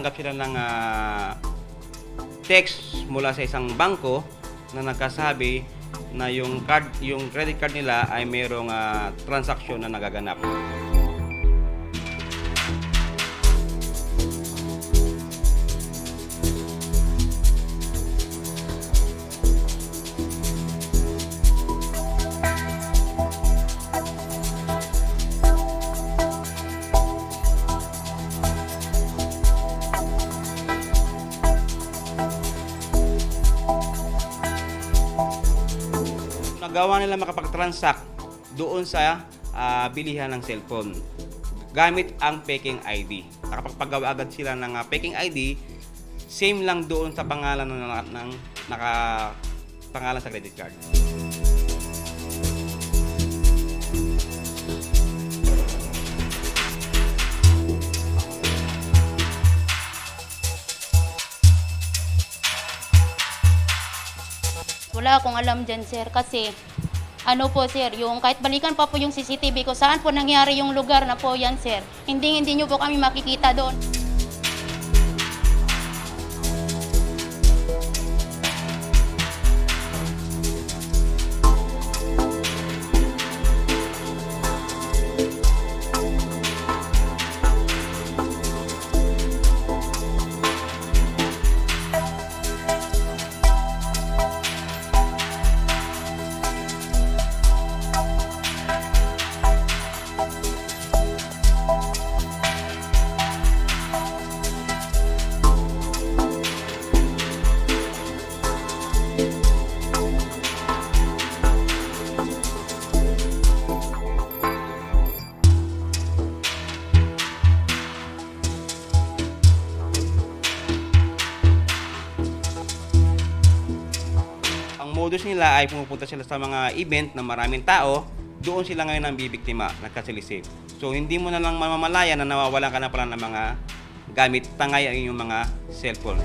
nakatanggap sila ng ah, text mula sa isang bangko na nagkasabi na yung card, yung credit card nila ay mayroong ah, transaksyon na nagaganap. Nagawa nila makapag-transact doon sa ah, bilihan ng cellphone gamit ang peking ID. Nakapagpagawa agad sila ng ah, peking ID, same lang doon sa pangalan ng, ng naka pangalan sa credit card. Wala akong alam dyan, sir, kasi ano po, sir, yung kahit balikan pa po yung CCTV ko, saan po nangyari yung lugar na po yan, sir. Hindi, hindi nyo po kami makikita doon. Modus nila ay pumupunta sila sa mga event na maraming tao, doon sila ngayon ang bibiktima, nagkasilisip. So hindi mo na lang mamamalaya na nawawalan ka na pala ng mga gamit tangay ang iyong mga cellphone.